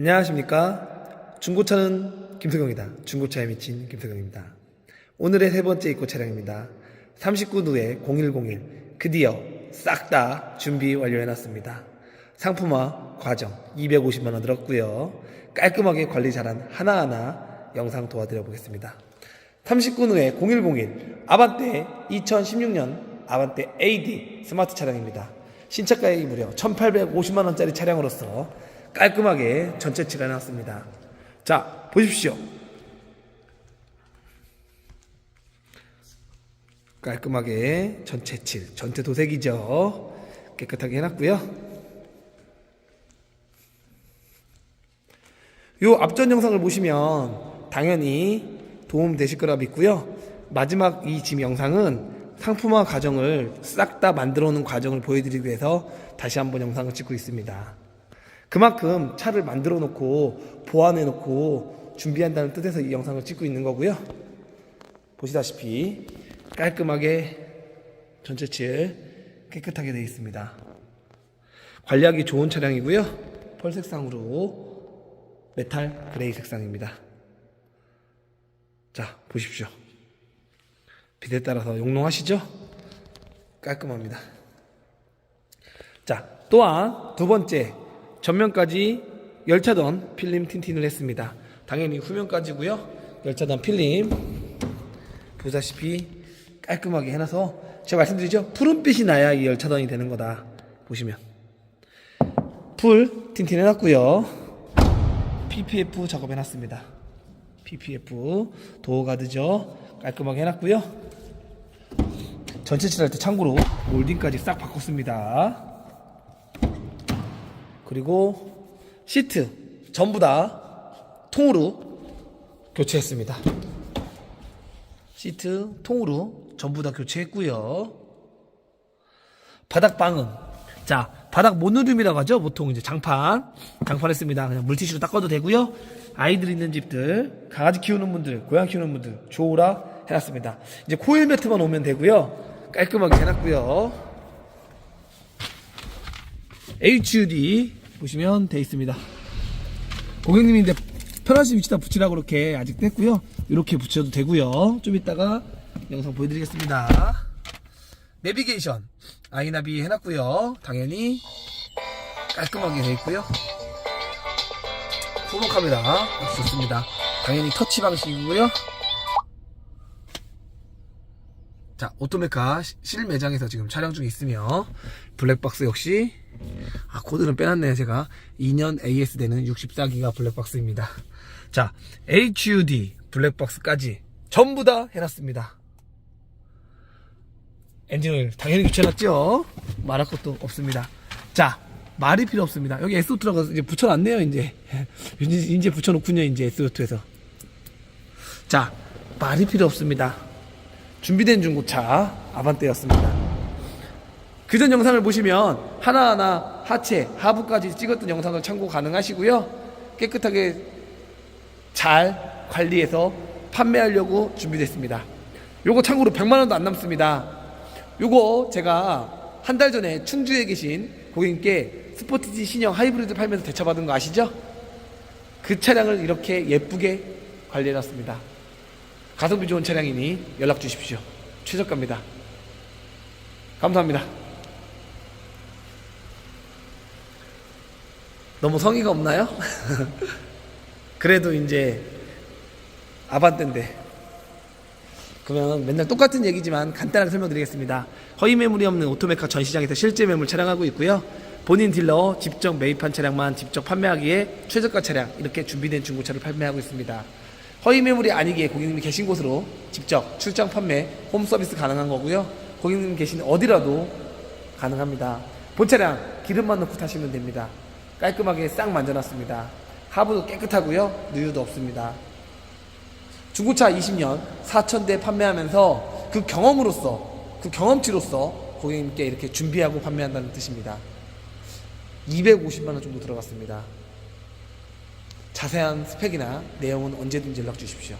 안녕하십니까. 중고차는 김석영이다. 중고차에 미친 김석영입니다. 오늘의 세 번째 입고 차량입니다. 39누에 0101. 드디어 싹 다 준비 완료해놨습니다. 상품화 과정 250만원 들었고요. 깔끔하게 관리 잘한 하나하나 영상 도와드려 보겠습니다. 39누에 0101. 아반떼 2016년 아반떼 AD 스마트 차량입니다. 신차 가액이 무려 1850만원짜리 차량으로서 깔끔하게 전체 칠해놨습니다. 자, 보십시오. 깔끔하게 전체 칠, 전체 도색이죠. 깨끗하게 해놨고요. 요 앞전 영상을 보시면 당연히 도움 되실 거라 믿고요. 마지막 이 지금 영상은 상품화 과정을 싹 다 만들어 놓은 과정을 보여드리기 위해서 다시 한번 영상을 찍고 있습니다. 그만큼 차를 만들어 놓고 보완해 놓고 준비한다는 뜻에서 이 영상을 찍고 있는 거고요. 보시다시피 깔끔하게 전체 칠 깨끗하게 되어 있습니다. 관리하기 좋은 차량이고요. 펄 색상으로 메탈 그레이 색상입니다. 자, 보십시오. 빛에 따라서 용롱하시죠? 깔끔합니다. 자, 또한 두 번째 전면까지 열차던 필름 틴팅을 했습니다. 당연히 후면까지고요. 열차던 필름 보다시피 깔끔하게 해놔서 제가 말씀드리죠. 푸른빛이 나야 이 열차던이 되는 거다. 보시면 풀 틴팅 해놨고요. PPF 작업해놨습니다. PPF 도어 가드죠. 깔끔하게 해놨고요. 전체 칠할 때 참고로 몰딩까지 싹 바꿨습니다. 그리고 시트 전부 다 통으로 교체했습니다. 시트 통으로 전부 다 교체했고요. 바닥 방음. 자, 바닥 모노륨이라고 하죠. 보통 이제 장판. 장판 했습니다. 그냥 물티슈로 닦아도 되고요. 아이들 있는 집들, 강아지 키우는 분들, 고양 키우는 분들, 좋으라 해놨습니다. 이제 코일 매트만 오면 되고요. 깔끔하게 해놨고요. HUD 보시면 돼 있습니다. 고객님이 이제 편하신 위치다 붙이라고 그렇게 아직 뗐고요. 이렇게 붙여도 되고요. 좀 이따가 영상 보여드리겠습니다. 내비게이션 아이나비 해놨고요. 당연히 깔끔하게 돼 있고요. 후보 카메라 좋습니다. 당연히 터치 방식이고요. 자, 오토메카 시- 실매장에서 지금 촬영 중에 있으며 블랙박스 역시 아, 코드는 빼놨네요, 제가. 2년 AS 되는 64기가 블랙박스입니다. 자, HUD 블랙박스까지 전부 다 해놨습니다. 엔진을 당연히 교체해놨죠? 말할 것도 없습니다. 자, 말이 필요 없습니다. 여기 SO2라고 이제 붙여놨네요. 이제 이제 붙여놓군요, 이제 SO2에서. 자, 말이 필요 없습니다. 준비된 중고차 아반떼였습니다. 그전 영상을 보시면 하나하나 하체, 하부까지 찍었던 영상을 참고 가능하시고요. 깨끗하게 잘 관리해서 판매하려고 준비됐습니다. 요거 참고로 100만 원도 안 남습니다. 요거 제가 한 달 전에 충주에 계신 고객님께 스포티지 신형 하이브리드 팔면서 대처받은 거 아시죠? 그 차량을 이렇게 예쁘게 관리해놨습니다. 가성비 좋은 차량이니 연락 주십시오. 최저가입니다. 감사합니다. 너무 성의가 없나요? 그래도 이제 아반떼인데 그러면 맨날 똑같은 얘기지만 간단하게 설명드리겠습니다. 허위 매물이 없는 오토메카 전시장에서 실제 매물 촬영하고 있고요. 본인 딜러 직접 매입한 차량만 직접 판매하기에 최저가 차량 이렇게 준비된 중고차를 판매하고 있습니다. 허위 매물이 아니기에 고객님이 계신 곳으로 직접 출장 판매, 홈 서비스 가능한 거고요. 고객님 계신 어디라도 가능합니다. 본 차량 기름만 넣고 타시면 됩니다. 깔끔하게 싹 만져놨습니다. 하부도 깨끗하고요. 누유도 없습니다. 중고차 20년 4,000대 판매하면서 그 경험으로서 그 경험치로서 고객님께 이렇게 준비하고 판매한다는 뜻입니다. 250만 원 정도 들어갔습니다. 자세한 스펙이나 내용은 언제든지 연락 주십시오.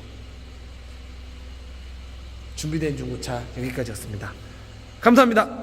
준비된 중고차 여기까지였습니다. 감사합니다.